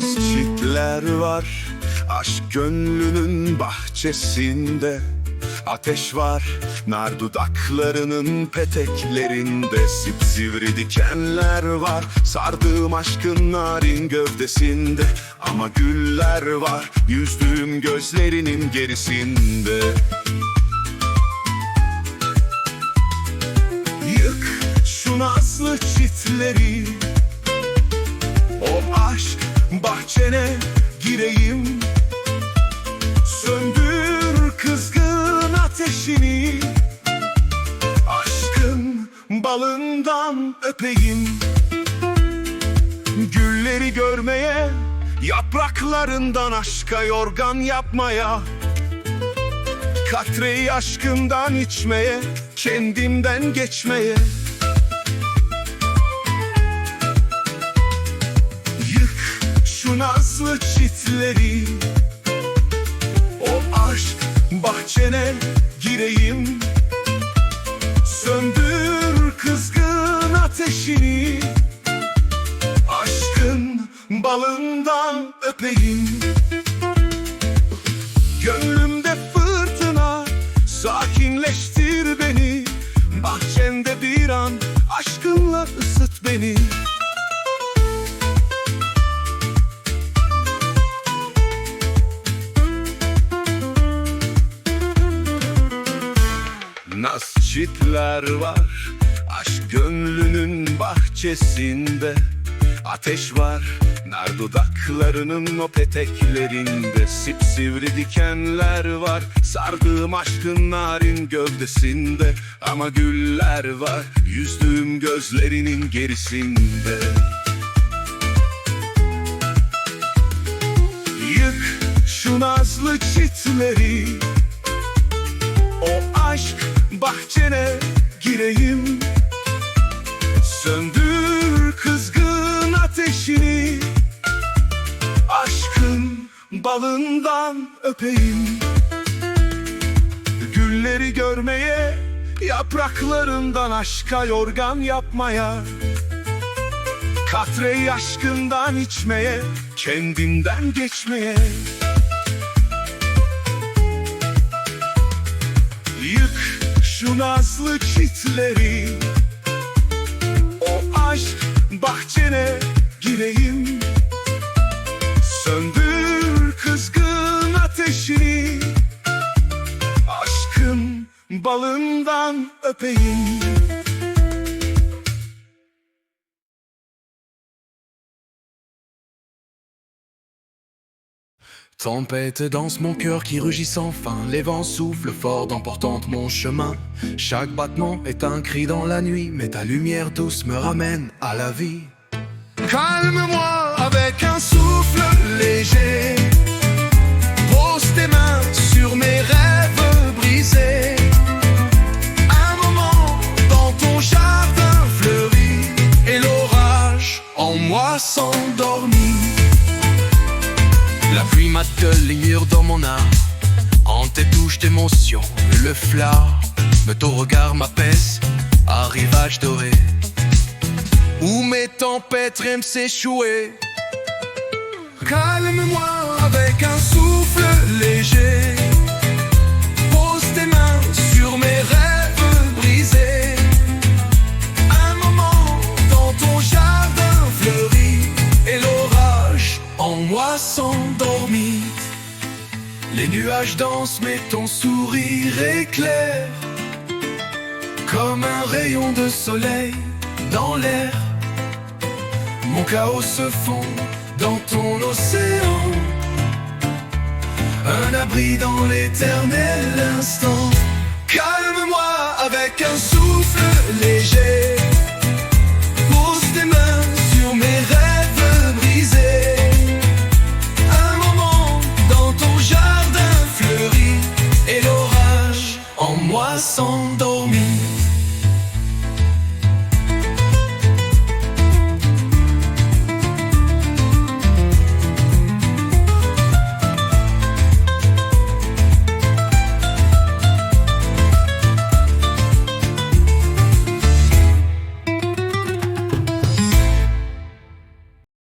dikenler var Aşk gönlünün bahçesinde. Ateş var nar dudaklarının peteklerinde. Sipsivri dikenler var Sardığım aşkın narin gövdesinde. Ama güller var Yüzdüğüm gözlerinin gerisinde. Yık şu nazlı çitleri. O aşk bahçene gireyim. Söndür kızgın ateşini. Aşkın balından öpeyim. Gülleri görmeye Yapraklarından aşka yorgan yapmaya. Katreyi aşkından içmeye Kendimden geçmeye nazlı çitleri. O aşk bahçene gireyim. Söndür kızgın ateşini. Aşkın balından öpeyim Nas çitler var Aşk gönlünün bahçesinde. Ateş var nar dudaklarının o peteklerinde. Sipsivri dikenler var Sardığım aşkın narin gövdesinde. Ama güller var Yüzdüğüm gözlerinin gerisinde. Yık şu nazlı çitleri bahçene gireyim. Söndür kızgın ateşini. Aşkın balından öpeyim. Gülleri görmeye Yapraklarından aşka yorgan yapmaya. Katreyi aşkından içmeye Kendimden geçmeye şu nazlı çitleri O aşk bahçene gireyim. Söndür kızgın ateşini Aşkın balından öpeyim Tempête danse mon cœur qui rugit sans fin, les vents soufflent fort d'emportant mon chemin. Chaque battement est un cri dans la nuit, mais ta lumière douce me ramène à la vie. Calme-moi Mate les murs dans mon âme En tes touches d'émotion Le flard de ton regard m'apaise À rivage doré. Où mes tempêtes aiment s'échouer Calme-moi avec un souffle léger Les nuages dansent mais ton sourire éclaire Comme un rayon de soleil dans l'air. Mon chaos se fond dans ton océan. Un abri dans l'éternel instant. Calme-moi avec un